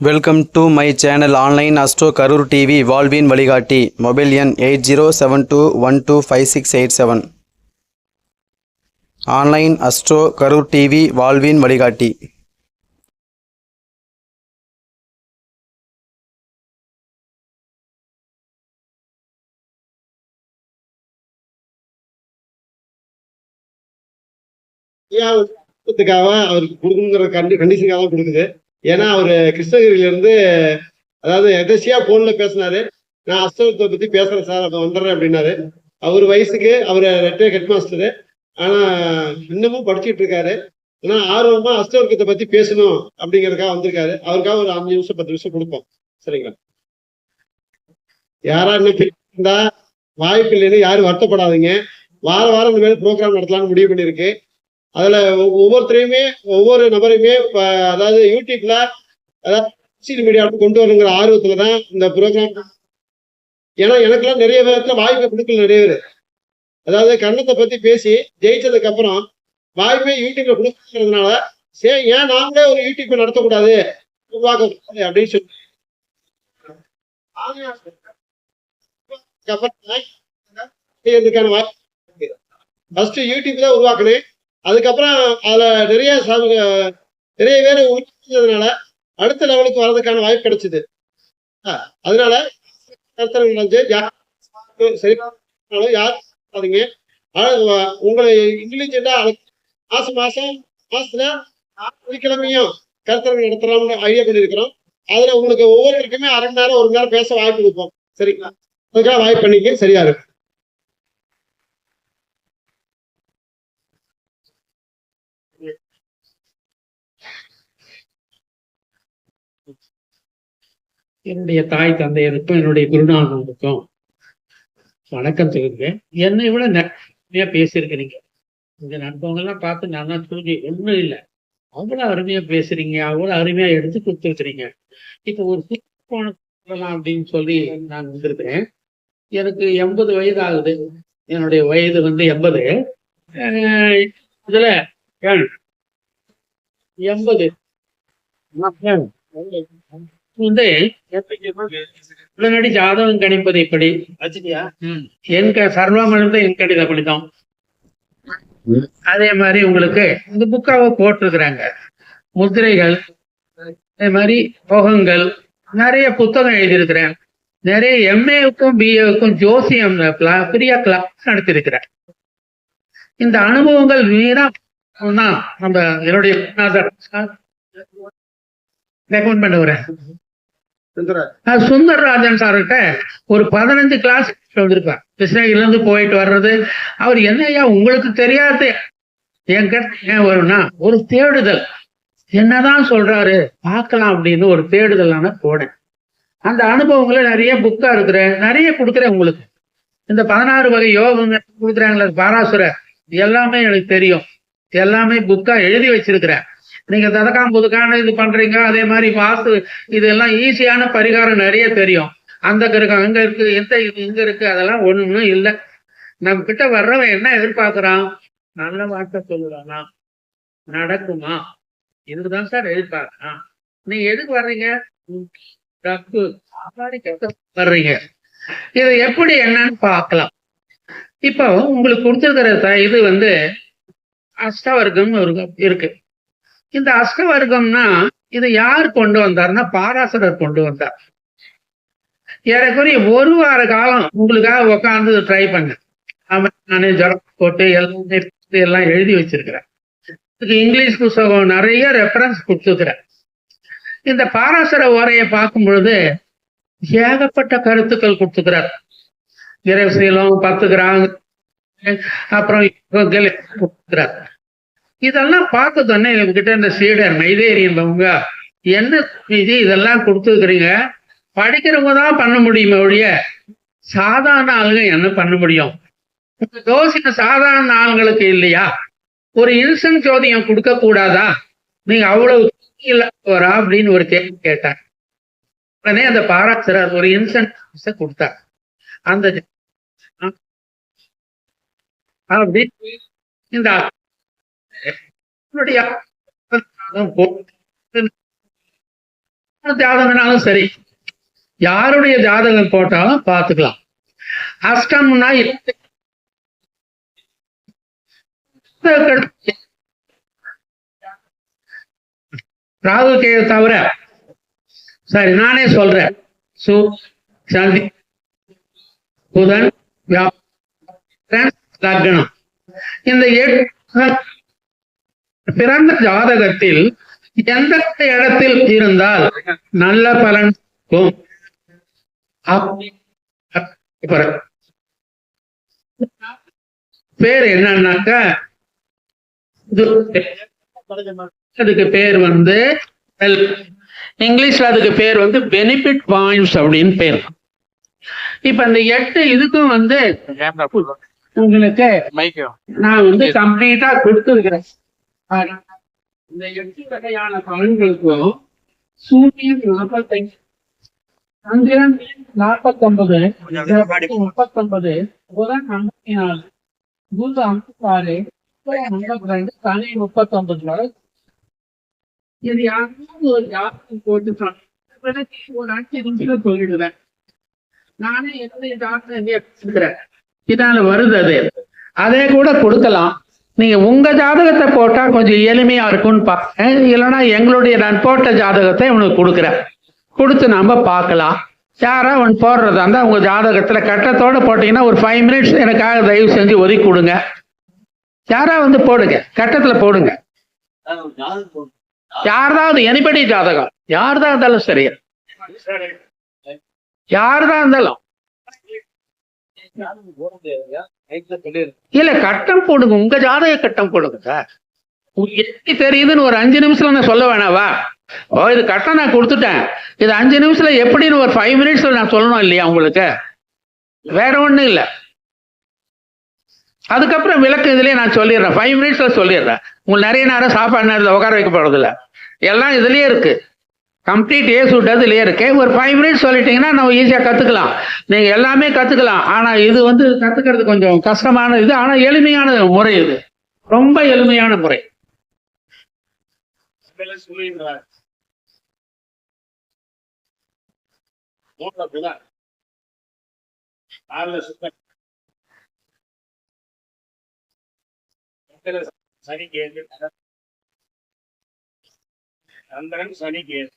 Welcome to my channel online astro Karur TV வாழ்வின் வழிகாட்டி mobile எண் eight zero seven two one two five six eight seven online astro Karur TV வாழ்வின் வழிகாட்டி அவருக்கு கொடுக்கணுங்கிற கண்டி கண்டிஷனுக்காக கொடுக்குது. ஏன்னா அவர் கிருஷ்ணகிரியில இருந்து அதாவது எதர்ச்சியா ஃபோனில் பேசினாரு. நான் அஸ்தவத்தை பத்தி பேசுகிறேன் சார் அப்போ வந்துடுறேன் அப்படின்னாரு. அவர் வயசுக்கு அவர் ரெட்டே ஹெட் மாஸ்டரு ஆனா இன்னமும் படிச்சுட்டு இருக்காரு. ஆனால் ஆர்வமா அஸ்தவர்க்கத்தை பற்றி பேசணும் அப்படிங்கிறதுக்காக வந்திருக்காரு. அவருக்காக ஒரு அஞ்சு நிமிஷம் பத்து நிமிஷம் கொடுப்போம். சரிங்களா? யாரா இன்னும் இருந்தா வாய்ப்பு இல்லைன்னு யாரும் வருத்தப்படாதீங்க. வார வாரம் இந்த மாதிரி ப்ரோக்ராம் நடத்தலாம்னு முடிவு பண்ணியிருக்கு. அதுல ஒவ்வொருத்தரையுமே ஒவ்வொரு நபரையுமே அதாவது யூடியூப்ல அதாவது சோசியல் மீடியாவுக்கு கொண்டு வரணுங்கிற ஆர்வத்துல தான் இந்த ப்ரோக்ராம். ஏன்னா எனக்கெல்லாம் நிறைய பேரத்தில் வாய்ப்பை கொடுக்கல நிறைய பேர். அதாவது கன்னத்தை பத்தி பேசி ஜெயிச்சதுக்கு அப்புறம் வாய்ப்பே யூடியூப்ல கொடுக்கறதுனால சரி ஏன் நாமளே ஒரு யூடியூப் நடத்தக்கூடாது? உருவாக்கக்கூடாது அப்படின்னு சொல்லி அப்புறம் செய்யறதுக்கான வாய்ப்பு ஃபர்ஸ்ட் யூடியூப் தான் உருவாக்குனேன் அதுக்கப்புறம் அதில் நிறைய சமூக நிறைய பேர் உருவாக்குனதுனால அடுத்த லெவலுக்கு வர்றதுக்கான வாய்ப்பு கிடைச்சிது. அதனால கருத்தரங்கு யார் சரி யார் பண்ணாதீங்க. உங்களை இன்டெலிஜென்டா மாசம் மாசம் மாசத்துல வெள்ளிக்கிழமையும் கருத்தரங்கு நடத்தலாம்னு ஐடியா பண்ணியிருக்கிறோம். அதுல உங்களுக்கு ஒவ்வொருத்தருக்குமே அரை மணி நேரம் ஒரு மணி நேரம் பேச வாய்ப்பு கொடுப்போம் சரிங்களா? அதுக்காக வாய்ப்பு பண்ணிக்க சரியா இருக்கும் என்னுடைய தாய் தந்தையருக்கும் என்னுடைய குருநாதனுக்கும் வணக்கம் சொல்லுங்க என்னை விட நிறைய பேசியிருக்கிறீங்க. இந்த நண்பவங்கெல்லாம் பார்த்து நான் தான் தூங்கி ஒண்ணும் இல்லை. அவ்வளவு அருமையா பேசுறீங்க. அவ்வளவு அருமையா எடுத்து கொடுத்துருக்கிறீங்க. இப்போ ஒரு போன சொல்லலாம் அப்படின்னு சொல்லி நான் வந்திருக்கிறேன். எனக்கு எண்பது வயது ஆகுது என்னுடைய வயது வந்து எண்பது. அஹ் இதுல ஏன் எண்பது. வந்து உடனடி ஜாதகம் கணிப்பது எப்படி? என் சர்வமனந்த என் கடித கணிதம் அதே மாதிரி உங்களுக்கு இந்த புக்காவை போட்டிருக்கிறாங்க. முத்திரைகள் அதே மாதிரி போகங்கள் நிறைய புத்தகம் எழுதியிருக்கிறேன். நிறைய எம்ஏவுக்கும் பிஏவுக்கும் ஜோசியம் பிரியா கிளாஸ் நடத்தியிருக்கிறேன். இந்த அனுபவங்கள் தான் நம்ம என்னுடைய ரெக்கமெண்ட். அது சுந்தரராஜன் சார்கிட்ட ஒரு பதினஞ்சு கிளாஸ் வந்திருக்கார் கிருஷ்ணகிரில இருந்து போயிட்டு வர்றது. அவர் என்னய்யா உங்களுக்கு தெரியாது. என்கிட்ட ஏன் வரும்னா ஒரு தேடுதல். என்னதான் சொல்றாரு பார்க்கலாம் அப்படின்னு ஒரு தேடுதலான போனேன் அந்த அனுபவங்களை நிறைய புக்கா இருக்கிறேன். நிறைய கொடுக்குறேன் உங்களுக்கு. இந்த பதினாறு வகை யோகங்க கொடுக்குறாங்களே பாராசுர. எல்லாமே எனக்கு தெரியும். எல்லாமே புக்கா எழுதி வச்சிருக்கிறேன். நீங்க ததக்காம் புதுக்கான இது பண்றீங்க அதே மாதிரி வாஸ்து இதெல்லாம் ஈஸியான பரிகாரம் நிறைய தெரியும். அந்த கிரகம் அங்க இருக்கு எந்த இது இங்க இருக்கு அதெல்லாம் ஒண்ணும் இல்லை. நம்ம கிட்ட வர்றவன் என்ன எதிர்பார்க்கிறான்? நல்ல வார்த்தை சொல்லுறானா? நடக்குமா? இதுதான் சார் எதிர்பார்க்கிறான். நீங்க எதுக்கு வர்றீங்க? ம், சாப்பாடு கேட்க வர்றீங்க. இது எப்படி என்னன்னு பார்க்கலாம். இப்போ உங்களுக்கு கொடுத்துருக்கிற இது வந்து அஷ்டவர்க்கம் ஒரு இருக்கு. இந்த அஷ்டவர்க்கம்னா இதை யார் கொண்டு வந்தாருன்னா பாராசரர் கொண்டு வந்தார். ஏறக்குறைய ஒரு வார காலம் உங்களுக்காக உட்காந்து ட்ரை பண்ணேன். ஆமா நானே ஜரம் போட்டு எல்லாமே எல்லாம் எழுதி வச்சிருக்கிறேன். இதுக்கு இங்கிலீஷ் புத்தகம் நிறைய ரெஃபரன்ஸ் கொடுத்துருக்கிறேன். இந்த பாராசர உரையை பார்க்கும் பொழுது ஏகப்பட்ட கருத்துக்கள் கொடுத்துக்கிறார் இறைசீலம் பத்து கிராம் அப்புறம் கொடுத்துக்கிறார் இதெல்லாம் பார்த்ததுன்னே இவங்கிட்ட இந்த சீடர் மைதேரியன்பவங்க என்ன இது இதெல்லாம் கொடுத்துருக்குறீங்க? படிக்கிறவங்க தான் பண்ண முடியுமே ஒழிய சாதாரண ஆளுங்க என்ன பண்ண முடியும்? இந்த தோசின சாதாரண ஆளுங்களுக்கு இல்லையா? ஒரு இன்சன் ஜோதியம் கொடுக்க கூடாதா? நீங்க அவ்வளவு வரா? அப்படின்னு ஒரு கேள்வி கேட்டாங்க உடனே அந்த பாராசரர் ஒரு இன்சன் கொடுத்தார். அந்த அப்படி இந்த என்னுடைய ஜாதகம்னாலும் சரி யாருடைய ஜாதகம் போட்டாலும் பார்த்துக்கலாம். அஷ்டம்னா ராகு கேது தவிர சரி நானே சொல்றேன். சு சந்தி புதன் லக்னம். இந்த எட்டு பிறந்த ஜாதகத்தில் எந்த இடத்தில் இருந்தால் நல்ல பலன் பேர். என்னன்னாக்கா அதுக்கு பேர் வந்து இங்கிலீஷ்ல அதுக்கு பேர் வந்து பெனிஃபிட் பாயிண்ட்ஸ் அப்படின்னு பேர். இப்ப இந்த எட்டு இதுக்கும் வந்து உங்களுக்கு நான் வந்து கம்ப்ளீட்டா கொடுத்துருக்கிறேன். இந்த எட்டு வகையான பலன்களுக்கும் சூரியன் நாற்பத்தைந்து சந்திரன் நாற்பத்தொன்பது முப்பத்தொன்பது புதன் ஐம்பத்தி நாலு குரு ஐம்பத்தாறு ஐம்பத்தி ரெண்டு சனி முப்பத்தொன்பது. வரை இது யாராவது ஒரு ஜாதகம் போட்டு ஒரு அஞ்சு நிமிஷம் சொல்லிடுவேன். நானே என்னுடைய ஜாதகம் இதால வருது அது. அதே கூட கொடுக்கலாம். நீங்க உங்க ஜாதகத்தை போட்டா கொஞ்சம் எளிமையா இருக்கும்னு பாருங்க. இல்லைன்னா எங்களுடைய நான் போட்ட ஜாதகத்தை உனக்கு கொடுக்குறேன். கொடுத்து நாம பார்க்கலாம். யாரா அவன் போடுறதா இருந்தா உங்க ஜாதகத்துல கட்டத்தோட போட்டீங்கன்னா ஒரு ஃபைவ் மினிட்ஸ் எனக்காக தயவு செஞ்சு ஒதுக்கி கொடுங்க. யாரா வந்து போடுங்க. கட்டத்துல போடுங்க. யார்தான் எனிபடி ஜாதகம். யார்தான் இருந்தாலும் சரி. யார்தான் இருந்தாலும். இல்ல கட்டம் போடுங்க. உங்க ஜாதக கட்டம் போடுங்க சார். எப்படி தெரியுதுன்னு ஒரு அஞ்சு நிமிஷத்துல நான் சொல்ல வேணாவா ஓ இது கட்டம் நான் கொடுத்துட்டேன். இது அஞ்சு நிமிஷத்துல எப்படின்னு ஒரு ஃபைவ் மினிட்ஸ்ல நான் சொல்லணும் இல்லையா உங்களுக்கு? வேற ஒண்ணும் இல்லை. அதுக்கப்புறம் விளக்கு இதுலயே நான் சொல்லிடுறேன். ஃபைவ் மினிட்ஸ்ல சொல்லிடுறேன். உங்களுக்கு நிறைய நேரம் சாப்பாடு நேரத்தில் உட்கார வைக்க போறது எல்லாம் இதுலயே இருக்கு. கம்ப்ளீட் ஏ சூட் இருக்கு. ஒரு ஃபைவ் மினிட்ஸ் சொல்லிட்டீங்கன்னா நம்ம ஈஸியாக கற்றுக்கலாம் நீங்கள் எல்லாமே கற்றுக்கலாம் ஆனால் இது வந்து கற்றுக்கிறது கொஞ்சம் கஷ்டமான இது. ஆனால் எளிமையான முறை இது. ரொம்ப எளிமையான முறை. சனி கேது சந்திரன் சனி கேது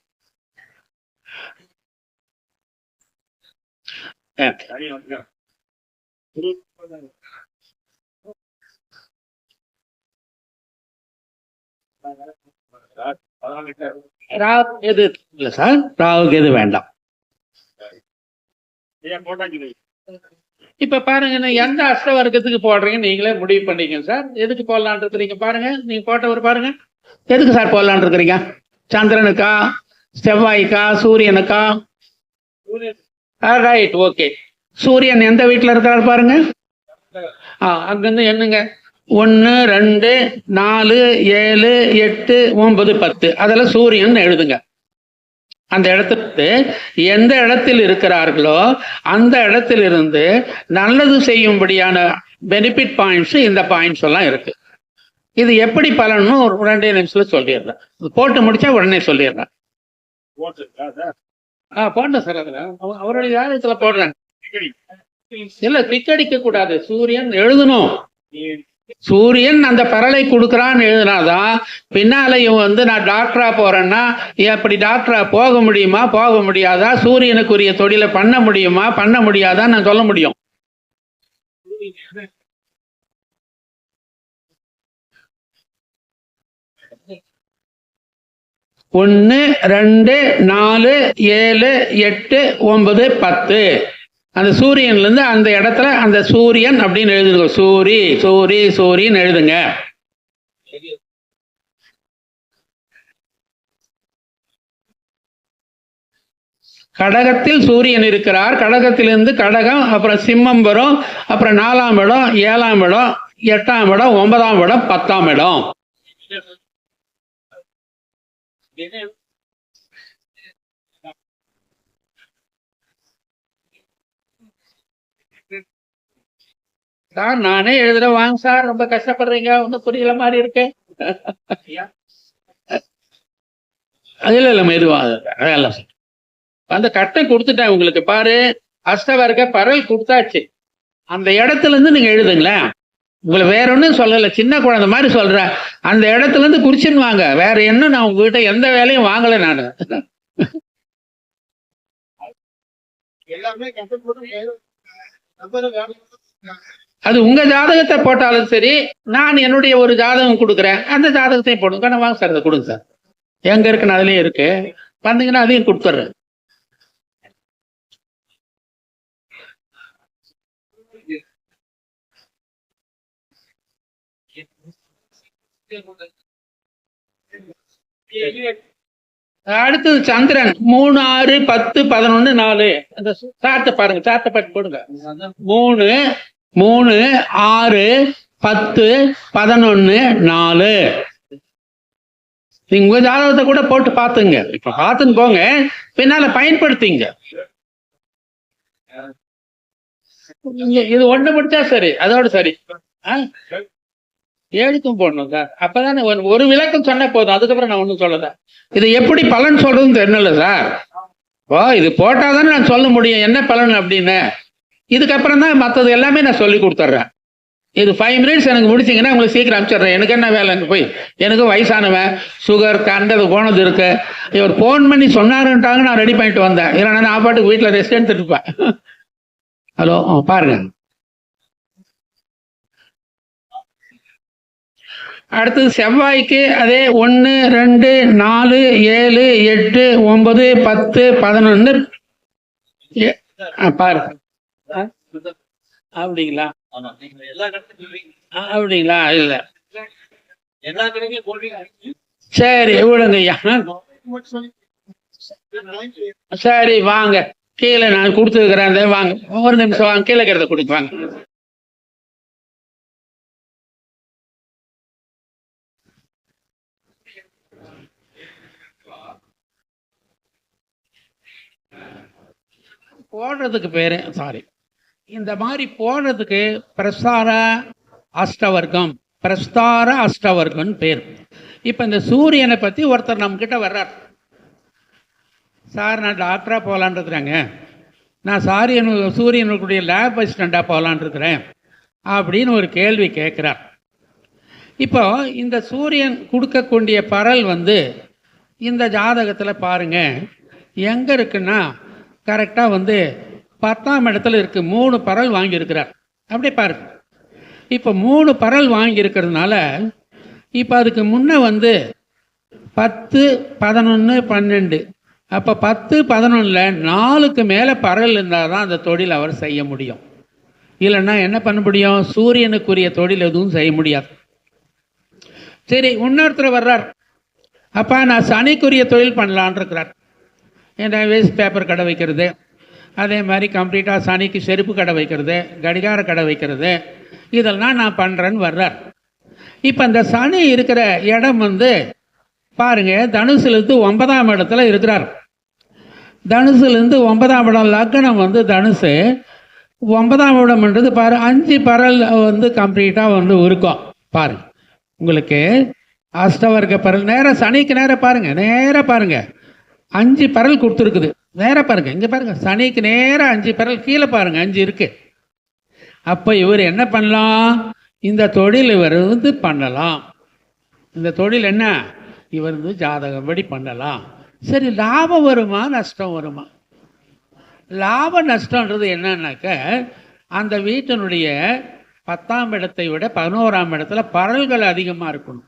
ராகு எது இல்ல சார் ராகுக்கு எது வேண்டாம் இப்ப பாருங்க எந்த அஷ்டவர்க்கத்துக்கு போடுறீங்க நீங்களே முடிவு பண்ணிக்க சார் எதுக்கு போடலான் இருக்கிறீங்க பாருங்க நீங்க போட்டவர் பாருங்க எதுக்கு சார் போடலான் இருக்கிறீங்க சந்திரனுக்கா செவ்வாய்க்கா சூரியனுக்கா? ரைட் ஓகே சூரியன் எந்த வீட்டில் இருக்காரு பாருங்க? ஆ அங்கிருந்து என்னங்க? ஒன்று ரெண்டு நாலு ஏழு எட்டு ஒன்பது பத்து. அதில் சூரியன் எழுதுங்க. அந்த இடத்துக்கு எந்த இடத்தில் இருக்கிறார்களோ அந்த இடத்திலிருந்து நல்லது செய்யும்படியான பெனிஃபிட் பாயிண்ட்ஸ் இந்த பாயிண்ட்ஸ் எல்லாம் இருக்கு. இது எப்படி பலன்னு ஒரு ரெண்டே நிமிஷத்துல சொல்லிடுறேன். போட்டு முடிச்சா உடனே சொல்லிடுறேன். ஆ போட்டேன் சார் அதுல. அவ- அவருடைய ஜாதகத்துல போடுறேன் இல்ல கிளிக் அடிக்க கூடாது. சூரியன் எழுதணும். சூரியன் அந்த பரலை கொடுக்குறான்னு எழுதினாதான் பின்னால இவன் வந்து நான் டாக்டரா போறேன்னா எப்படி டாக்டரா போக முடியுமா? போக முடியாதா? சூரியனுக்குரிய தொழிலை பண்ண முடியுமா? பண்ண முடியாதா நான் சொல்ல முடியும். ஒன்று ரெண்டு நாலு ஏழு எட்டு ஒன்பது பத்து. அந்த சூரியன்லேருந்து அந்த இடத்துல அந்த சூரியன் அப்படின்னு எழுதுங்க சூரி சூரி சூரின்னு எழுதுங்க. கடகத்தில் சூரியன் இருக்கிறார். கடகத்திலிருந்து கடகம் அப்புறம் சிம்மம் வரும். அப்புறம் நாலாம் இடம் ஏழாம் இடம் எட்டாம் இடம் ஒன்பதாம் இடம் பத்தாம் இடம். சார் நானே எழுதுறேன் வாங்க சார் ரொம்ப கஷ்டப்படுறீங்க ஒன்றும் புரியல மாதிரி இருக்கு. அதில் இல்லை மெதுவாக அதெல்லாம். அந்த கட்டை கொடுத்துட்டேன் உங்களுக்கு பாரு. அஷ்டவர்க்க பரல் கொடுத்தாச்சு. அந்த இடத்துல இருந்து நீங்க எழுதுங்களேன். உங்களை வேற ஒன்றும் சொல்லலை. சின்ன குழந்தை மாதிரி சொல்றேன் அந்த இடத்துல இருந்து குறிச்சுன்னு வாங்க. வேற என்ன நான் உங்ககிட்ட எந்த வேலையும் வாங்கலை நான். அது உங்க ஜாதகத்தை போட்டாலும் சரி நான் என்னுடைய ஒரு ஜாதகம் கொடுக்குறேன். அந்த ஜாதகத்தையும் போடுங்க. நான் வாங்க சார் அதை கொடுங்க சார். எங்க இருக்குன்னு அதுலயும் இருக்கு. வந்தீங்கன்னா அதையும் கொடுத்துட்றேன். அடுத்தது சந்திரன். மூணு ஆறு பத்து பதினொன்னு நாலு. அந்த சார்ட்டை பாருங்க சார்ட்டை பாட்டு போடுங்க. மூணு மூணு ஆறு பத்து பதினொன்னு நாலு. நீங்க உங்க ஜாதகத்தை கூட போட்டு பாத்துங்க இப்ப பாத்துன்னு போங்க. பின்னால பயன்படுத்திங்க. இது ஒண்ணு முடிச்சா சரி. அதோட சரி. ஆ? ஏழுக்கும் போடணும் சார். அப்பதானே ஒரு- ஒரு விளக்கம் சொன்ன போதும். அதுக்கப்புறம் நான் ஒன்றும் சொல்லல. இது எப்படி பலன் சொல்றதுன்னு தெரியல சார். ஓ இது போட்டாதானே நான் சொல்ல முடியும். என்ன பலன் அப்படின்னு. இதுக்கப்புறம் தான் மற்றது எல்லாமே நான் சொல்லி கொடுத்துட்றேன். இது ஃபைவ் மினிட்ஸ் எனக்கு முடிச்சிங்கன்னா உங்களுக்கு சீக்கிரம் அனுப்பிச்சிடுறேன். எனக்கு என்ன வேலை அங்கே போய்? எனக்கு வயசானவன் சுகர் கண்டது போனது இருக்கு. இவர் ஃபோன் பண்ணி சொன்னாருன்ட்டாங்க நான் ரெடி பண்ணிட்டு வந்தேன். இல்லைன்னா நான் பாட்டுக்கு வீட்டில் ரெஸ்ட் எடுத்துட்டு இருப்பேன். ஹலோ பாருங்க. அடுத்தது செவ்வாய்க்கு அதே ஒன்று ரெண்டு நாலு ஏழு எட்டு ஒன்பது பத்து பதினொன்று பாரு ஆ? அப்படிங்களா? அப்படிங்களா? இல்லை. சரி விடுங்க ஐயா. சரி வாங்க. கீழே நான் கொடுத்துருக்குறேன். வாங்க. ஒரு நிமிஷம் வாங்க. கீழே இருக்கிறத கொடுங்க. வாங்க. போடுறதுக்கு பேர் சாரி இந்த மாதிரி போடுறதுக்கு பிரசார அஷ்டவர்க்கம் பிரஸ்தார அஷ்டவர்க்கம்னு பேர். இப்போ இந்த சூரியனை பற்றி ஒருத்தர் நம்மக்கிட்ட வர்றார். சார் நான் டாக்டராக போகலான்ருக்குறேங்க நான் சாரியனு சூரியனுடைய லேப் அசிஸ்டண்ட்டாக போகலான்ருக்குறேன் அப்படின்னு ஒரு கேள்வி கேட்குறார். இப்போ இந்த சூரியன் கொடுக்கக்கூடிய பரல் வந்து இந்த ஜாதகத்தில் பாருங்கள் எங்கே இருக்குன்னா கரெக்டாக வந்து பத்தாம் இடத்துல இருக்கு. மூணு பரல் வாங்கியிருக்கிறார். அப்படியே பாருங்க இப்போ மூணு பரல் வாங்கியிருக்கிறதுனால இப்போ அதுக்கு முன்னே வந்து பத்து பதினொன்று பன்னெண்டு. அப்போ பத்து பதினொன்றில் நாலுக்கு மேலே பரல் இருந்தால் தான் அந்த தொழில் அவர் செய்ய முடியும். இல்லைன்னா என்ன பண்ண முடியும்? சூரியனுக்குரிய தொழில் எதுவும் செய்ய முடியாது. சரி இன்னொருத்தர் வர்றார். அப்பா நான் சனிக்குரிய தொழில் பண்ணலான் இருக்கிறார் ஏன்னா வேஸ்ட் பேப்பர் கடை வைக்கிறது? அதே மாதிரி கம்ப்ளீட்டாக சனிக்கு செருப்பு கடை வைக்கிறது கடிகார கடை வைக்கிறது. இதெல்லாம் நான் பண்ணுறேன்னு வர்றார். இப்போ இந்த சனி இருக்கிற இடம் வந்து பாருங்க தனுசுலேருந்து ஒன்பதாம் இடத்துல இருக்கிறார். தனுசுலேருந்து ஒன்பதாம் இடம் லக்னம் வந்து தனுசு. ஒன்பதாம் இடம்ன்றது பாரு அஞ்சு பரல் வந்து கம்ப்ளீட்டாக வந்து இருக்கும் பாருங்க. உங்களுக்கு அஷ்டவர்க்க பரல் நேராக சனிக்கு நேராக பாருங்கள் நேராக பாருங்கள் அஞ்சு பரல் கொடுத்துருக்குது. நேராக பாருங்க இங்கே பாருங்க சனிக்கு நேராக அஞ்சு பரல் கீழே பாருங்க அஞ்சு இருக்கு. அப்போ இவர் என்ன பண்ணலாம்? இந்த தொழில் இவர் வந்து பண்ணலாம். இந்த தொழில் என்ன? இவர் வந்து ஜாதகப்படி பண்ணலாம். சரி லாபம் வருமா நஷ்டம் வருமா? லாப நஷ்டன்றது என்னன்னாக்க அந்த வீட்டினுடைய பத்தாம் இடத்தை விட பதினோராம் இடத்துல பரல்கள் அதிகமாக இருக்கணும்.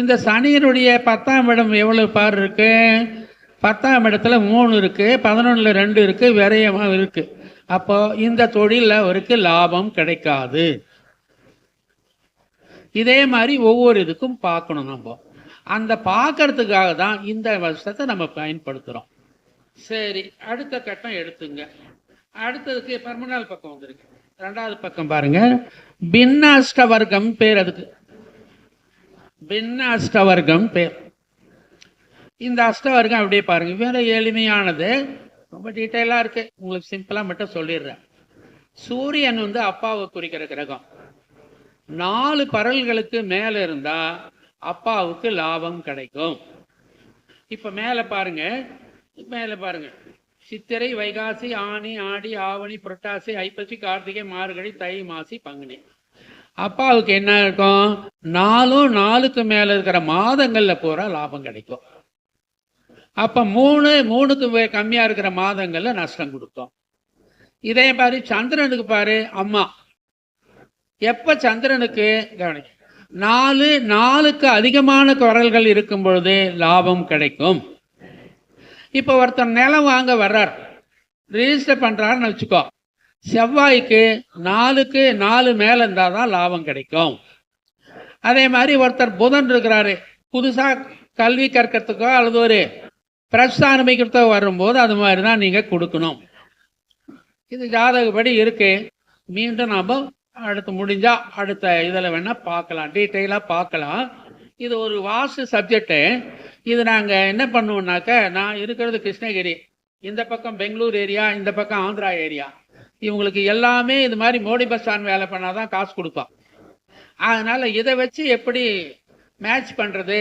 இந்த சனியினுடைய பத்தாம் இடம் எவ்வளவு பார் இருக்குது பத்தாம் இடத்துல மூணு இருக்குது பதினொன்றில் ரெண்டு இருக்குது விரயமாக இருக்குது அப்போ இந்த தொழிலில் அவருக்கு லாபம் கிடைக்காது. இதே மாதிரி ஒவ்வொரு இதுக்கும் பார்க்கணும் நம்ம. அந்த பார்க்கறதுக்காக தான் இந்த வருஷத்தை நம்ம பயன்படுத்துகிறோம் சரி அடுத்த கட்டம் எடுத்துங்க. அடுத்ததுக்கு பர்மனால் பக்கம் வந்துருக்கு. ரெண்டாவது பக்கம் பாருங்க. பின்ன வர்க்கம் பேர் அதுக்கு. பின்ன வர்க்கம் பேர். இந்த அஷ்டவர்க்கம் அப்படியே பாருங்க. வேற எளிமையானது. ரொம்ப டீட்டெயிலாக இருக்கு. உங்களுக்கு சிம்பிளாக மட்டும் சொல்லிடுறேன். சூரியன் வந்து அப்பாவை குறிக்கிற கிரகம். நாலு பரல்களுக்கு மேலே இருந்தா அப்பாவுக்கு லாபம் கிடைக்கும். இப்போ மேலே பாருங்க. மேலே பாருங்க. சித்திரை வைகாசி ஆனி ஆடி ஆவணி புரட்டாசி ஐப்பசி கார்த்திகை மார்கழி தை மாசி பங்குனி. அப்பாவுக்கு என்ன இருக்கும்? நாலும் நாலுக்கு மேலே இருக்கிற மாதங்களில் பூரா லாபம் கிடைக்கும். அப்போ மூணு மூணுக்கு கம்மியாக இருக்கிற மாதங்களில் நஷ்டம் கொடுத்தோம். இதே மாதிரி சந்திரனுக்கு பாரு அம்மா. எப்போ சந்திரனுக்கு கவனி. நாலு நாலுக்கு அதிகமான குரல்கள் இருக்கும் பொழுது லாபம் கிடைக்கும். இப்போ ஒருத்தர் நிலம் வாங்க வர்றார். ரிஜிஸ்டர் பண்ணுறாருன்னு வச்சுக்கோ. செவ்வாய்க்கு நாலுக்கு நாலு மேலே இருந்தால் தான் லாபம் கிடைக்கும். அதே மாதிரி ஒருத்தர் புதன் இருக்கிறாரு. புதுசாக கல்வி கற்கிறதுக்கோ அல்லது ஒரு பிரஸ் வரும்போது அது மாதிரி தான் நீங்கள் கொடுக்கணும். இது ஜாதகப்படி இருக்கு. மீண்டும் நாம் அடுத்து முடிஞ்சா அடுத்த இதில் வேணால் பார்க்கலாம். டீட்டெயிலாக பார்க்கலாம். இது ஒரு வாசு சப்ஜெக்டு. இது நாங்கள் என்ன பண்ணுவோம்னாக்க நான் இருக்கிறது கிருஷ்ணகிரி. இந்த பக்கம் பெங்களூர் ஏரியா இந்த பக்கம் ஆந்திரா ஏரியா. இவங்களுக்கு எல்லாமே இது மாதிரி மோடி பஸ் ஸ்டாண்ட் வேலை பண்ணால் தான் காசு கொடுப்பான். அதனால் இதை வச்சு எப்படி மேட்ச் பண்ணுறது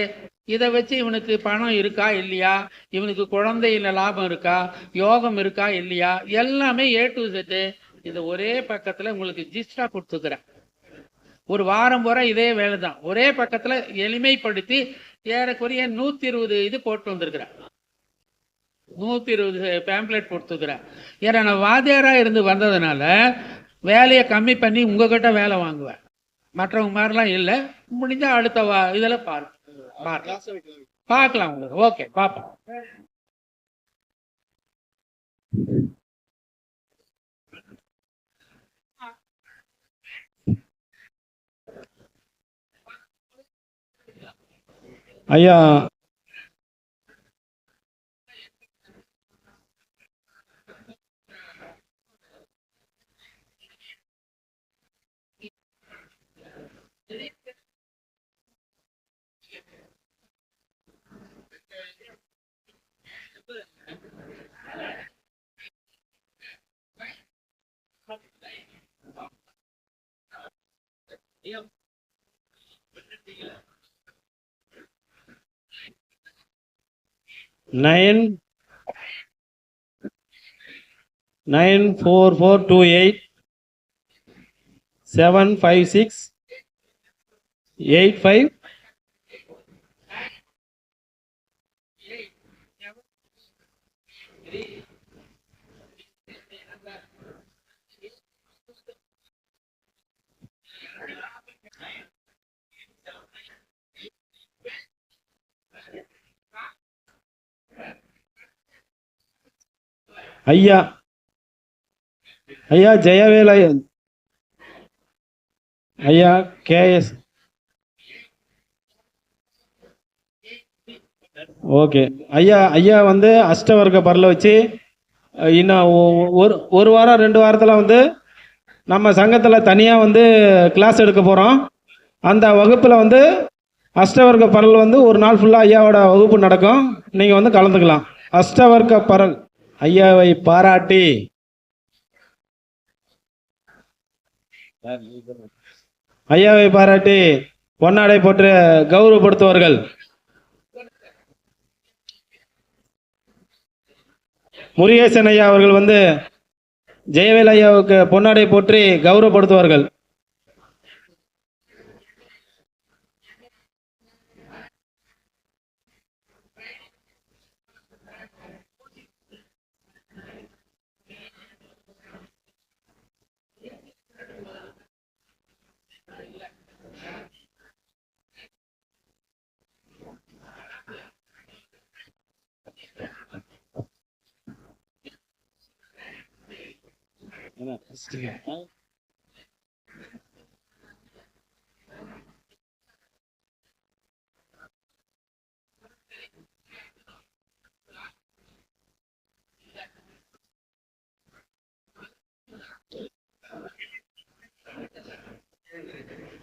இதை வச்சு இவனுக்கு பணம் இருக்கா இல்லையா? இவனுக்கு குழந்தையில லாபம் இருக்கா? யோகம் இருக்கா இல்லையா? எல்லாமே ஏ டு செட்டு இதை ஒரே பக்கத்துல உங்களுக்கு ஜிஸ்டா கொடுத்துக்கிறேன். ஒரு வாரம் பூரா இதே வேலை தான் ஒரே பக்கத்துல எளிமைப்படுத்தி ஏறக்குறைய நூத்தி இருபது இது போட்டு வந்திருக்கிறேன். நூத்தி இருபது பேம்ப்ளெட் கொடுத்துக்கிறேன். ஏன்னா நான் வாத்தியாரா இருந்து வந்ததுனால வேலையை கம்மி பண்ணி உங்ககிட்ட வேலை வாங்குவேன். மற்றவங்க மாதிரிலாம் இல்லை. முடிஞ்சா அடுத்த வா இதில் பாரு பார்க்கலாம் உங்களுக்கு. ஓகே பார்ப்போம். ஐயா Nine. Nine four four two eight. Seven five six. Eight five. ஐயா. ஐயா ஜெயவேல். ஐயா கேஎஸ். ஓகே. ஐயா ஐயா வந்து அஷ்டவர்க்க பரல வச்சு இன்னும் ஒரு ஒரு வாரம் ரெண்டு வாரத்தில் வந்து நம்ம சங்கத்தில் தனியாக வந்து கிளாஸ் எடுக்க போகிறோம் அந்த வகுப்பில் வந்து அஷ்டவர்க்க பரல் வந்து ஒரு நாள் ஃபுல்லாக ஐயாவோட வகுப்பு நடக்கும். நீங்கள் வந்து கலந்துக்கலாம். அஷ்டவர்க்க பரல். ஐயாவை பாராட்டி. ஐயாவை பாராட்டி பொன்னாடை போட்டு கௌரவப்படுத்துவார்கள். முருகேசன் ஐயா அவர்கள் வந்து ஜெயவேல் ஐயாவுக்கு பொன்னாடை போற்றி கௌரவப்படுத்துவார்கள்.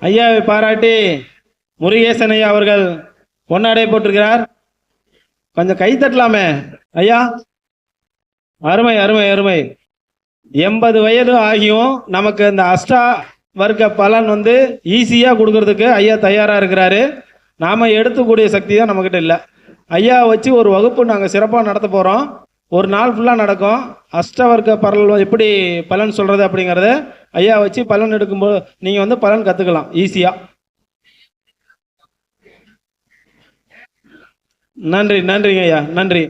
ஐயாவை பாராட்டி முருகேசன் ஐயா அவர்கள் பொன்னாடை போட்டிருக்கிறார். கொஞ்சம் கை தட்டலாமே. ஐயா அருமை அருமை அருமை. எண்பது வயது ஆகியும் நமக்கு இந்த அஷ்டா வர்க்க பலன் வந்து ஈஸியாக கொடுக்கறதுக்கு ஐயா தயாராக இருக்கிறாரு. நாம் எடுத்துக்கூடிய சக்தி தான் நம்மக்கிட்ட இல்லை. ஐயா வச்சு ஒரு வகுப்பு நாங்கள் சிறப்பாக நடத்த போகிறோம் ஒரு நாள் ஃபுல்லாக நடக்கும். அஷ்டவர்க்க பரல் எப்படி பலன் சொல்கிறது அப்படிங்கிறத ஐயா வச்சு பலன் எடுக்கும்போது நீங்கள் வந்து பலன் கற்றுக்கலாம் ஈஸியாக நன்றி நன்றிங்க ஐயா. நன்றி.